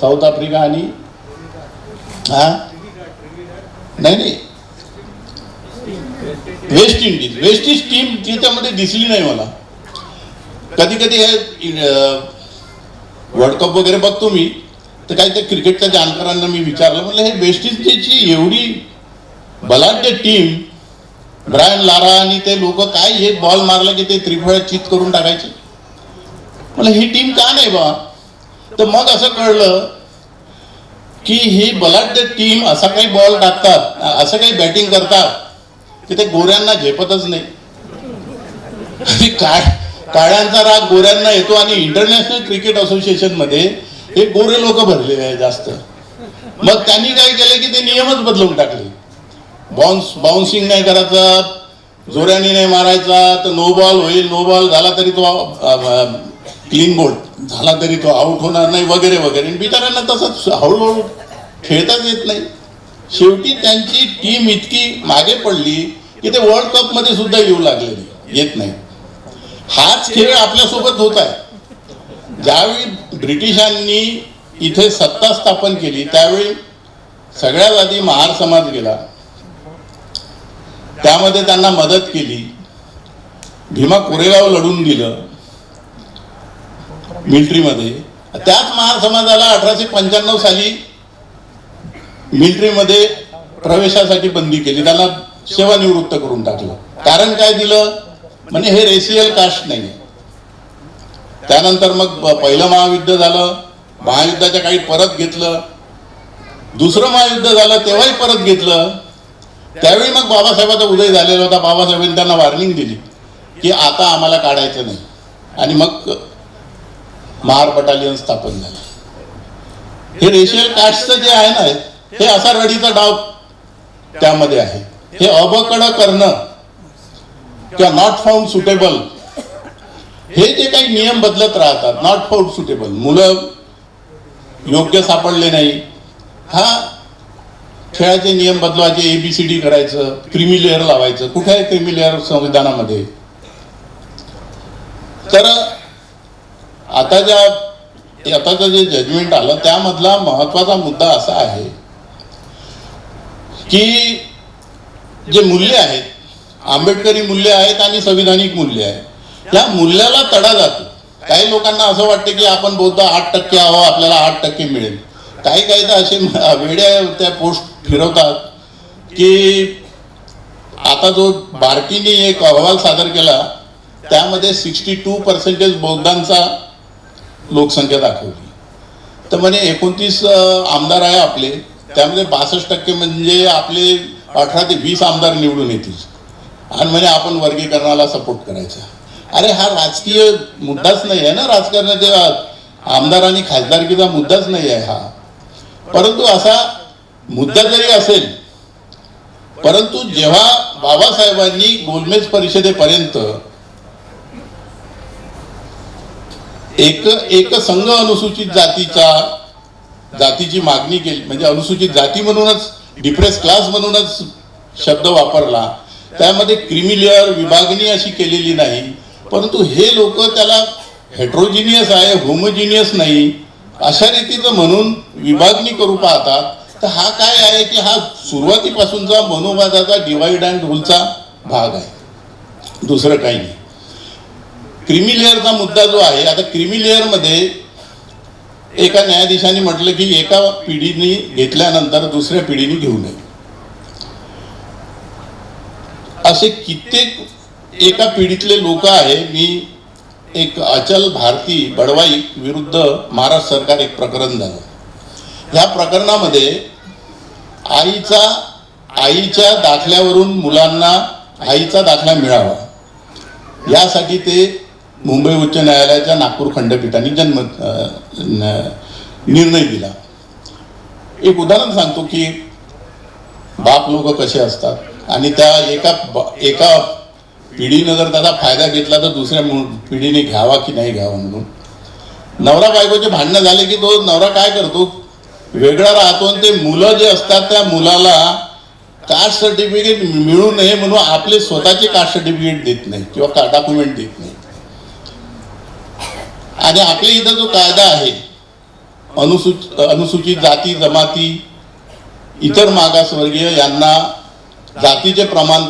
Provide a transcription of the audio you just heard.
South Africa आणि हा? नाही नाही. West Indies West Indies team त्याच्यामध्ये दिसली नाही मला. कधी कधी हे वर्ल्ड कप वगैरे बघतो मी तर काही त्या क्रिकेटच्या जाणकारांना मी विचारलं म्हणलं हे वेस्ट इंडिजची एवढी बलाढ्य टीम ब्रायन लारा आणि ते लोक काय हे बॉल मारला की ते त्रिफळा चित करून टाकायचे? मला ही टीम का नाही बा? तर मग असं कळलं की ही बलाढ्य टीम असा काही बॉल टाकतात असं काही बॅटिंग करतात की ते गोऱ्यांना झेपतच नाही. आणि काय काळ्यांचा राग गोऱ्यांना येतो आणि इंटरनॅशनल क्रिकेट असोसिएशनमध्ये हे गोरे लोक भरलेले आहे जास्त. मग त्यांनी काय केलं की ते नियमच बदलवून टाकले. बाउन्स बाउन्सिंग नाही करायचा जोऱ्याने नाही मारायचा तर नो बॉल होईल नो बॉल झाला तरी तो क्लीन बोल्ड झाला तरी तो आउट होणार नाही वगैरे वगैरे. आणि बिचाऱ्यांना तसंच हळूहळू खेळताच येत नाही. शेवटी त्यांची टीम इतकी मागे पडली की ते वर्ल्ड कपमध्ये सुद्धा येऊ लागलेली येत नाही. हाच खेळ आपल्यासोबत होत आहे. ज्यावेळी ब्रिटिशांनी इथे सत्ता स्थापन केली त्यावेळी सगळ्यात आधी महार समाज गेला. त्यामध्ये त्यांना मदत केली. भीमा कोरेगाव लढून दिलं मिलिटरीमध्ये. त्याच महार समाजाला अठराशे पंच्याण्णव साली मिलिटरीमध्ये प्रवेशासाठी बंदी केली. त्याला सेवानिवृत्त करून टाकलं. कारण काय दिलं? म्हणजे हे रेसियल कास्ट नाही त्यानंतर मग पहिलं महायुद्ध झालं. महायुद्धाच्या काही परत घेतलं. दुसरं महायुद्ध झालं तेव्हाही परत घेतलं. त्यावेळी मग बाबासाहेबाचा उदय झालेला होता. बाबासाहेबांनी त्यांना वॉर्निंग दिली की आता आम्हाला काढायचं नाही. आणि मग मार बटालियन स्थापन झालं. हे रेशियल कास्टचं जे आहे ना हे असा रडीचा डाव त्यामध्ये आहे. हे अबकड करणं किंवा नॉट फाउंड सुटेबल हे जे काही नियम बदलत राहतात नॉट फाउंड सुटेबल मुलं योग्य सापडले नाही. हा खेळाचे नियम बदलवायचे एबीसीडी करायचं क्रिमी लेअर लावायचं कुठे आहे क्रिमी लेअर संविधानामध्ये. तर आता ज्या आताचं जे जजमेंट आलं त्यामधला महत्त्वाचा मुद्दा असा आहे की जे मूल्य आहेत आंबेडकरी मूल्य आहेत आणि संविधानिक मूल्य आहे या मूल्याला तडा जातो. काही लोकांना असं वाटतं की आपण बौद्ध आठ टक्के आहो आपल्याला आठ टक्के मिळेल. काही काही तर असे वेड्या त्या पोस्ट फिरवतात की आता जो बार्टीने एक अहवाल सादर केला त्यामध्ये सिक्स्टी टू पर्सेंटेज बौद्धांचा लोकसंख्या दाखवली. तर म्हणे एकोणतीस आमदार आहे आपले त्यामध्ये बासष्ट टक्के म्हणजे आपले अठरा ते वीस आमदार निवडून येतील. आणि म्हणे आपण वर्गीकरणाला सपोर्ट करायचा. अरे हा राजकीय मुद्दाच नाही आहे ना राजकारणाच्या आमदार आणि खासदारकीचा मुद्दाच नाही आहे हा. परंतु असा मुद्दा जरी असेल परंतु जेव्हा बाबासाहेबांनी गोलमेज परिषदेपर्यंत एक एक संघ अनुसूचित जातीच्या जातीची मागणी केली. म्हणजे अनुसूचित जाती म्हणूनच डिप्रेस क्लास म्हणूनच शब्द वापरला. त्यामध्ये क्रिमिलियर विभागणी अशी केलेली नाही. परंतु हे लोक त्याला हेट्रोजिनियस आहे होमोजिनियस नाही अशा रीतीचं म्हणून विभागणी करू पाहतात. तर हा काय आहे की हा सुरुवातीपासूनचा मनोवादाचा डिवाइड अँड रूलचा भाग आहे. दुसरं काही नाही. क्रिमी लेअरचा मुद्दा जो आहे आता क्रिमी लेअरमध्ये एका न्यायाधीशाने म्हटलं की एका पिढीने घेतल्यानंतर दुसऱ्या पिढीने घेऊ नये. असे कित्येक एका पिढीतले लोक आहे मी एक अचल भारती बडवाई विरुद्ध महाराष्ट्र सरकार एक प्रकरण झालं. ह्या प्रकरणामध्ये आईचा आईच्या दाखल्यावरून मुलांना आईचा दाखला मिळावा. यासाठी ते मुंबई उच्च न्यायालयाच्या नागपूर खंडपीठाने जन्म निर्णय दिला. एक उदाहरण सांगतो की बाप लोक कसे असतात आणि त्या एका एका पिढीनं जर त्याचा फायदा घेतला तर दुसऱ्या पिढीने घ्यावा की नाही घ्यावा म्हणून. नवरा बायकोचे भांडणं झाले की तो नवरा काय करतो? वेगळा राहतो आणि ते मुलं जे असतात त्या मुलाला कास्ट सर्टिफिकेट मिळू नये म्हणून आपले स्वतःचे कास्ट सर्टिफिकेट देत नाही किंवा डॉक्युमेंट देत नाही. आणि आपल्या इथं जो कायदा आहे अनुसूच अनुसूचित जाती जमाती इतर मागासवर्गीय यांना जातीचे प्रमाण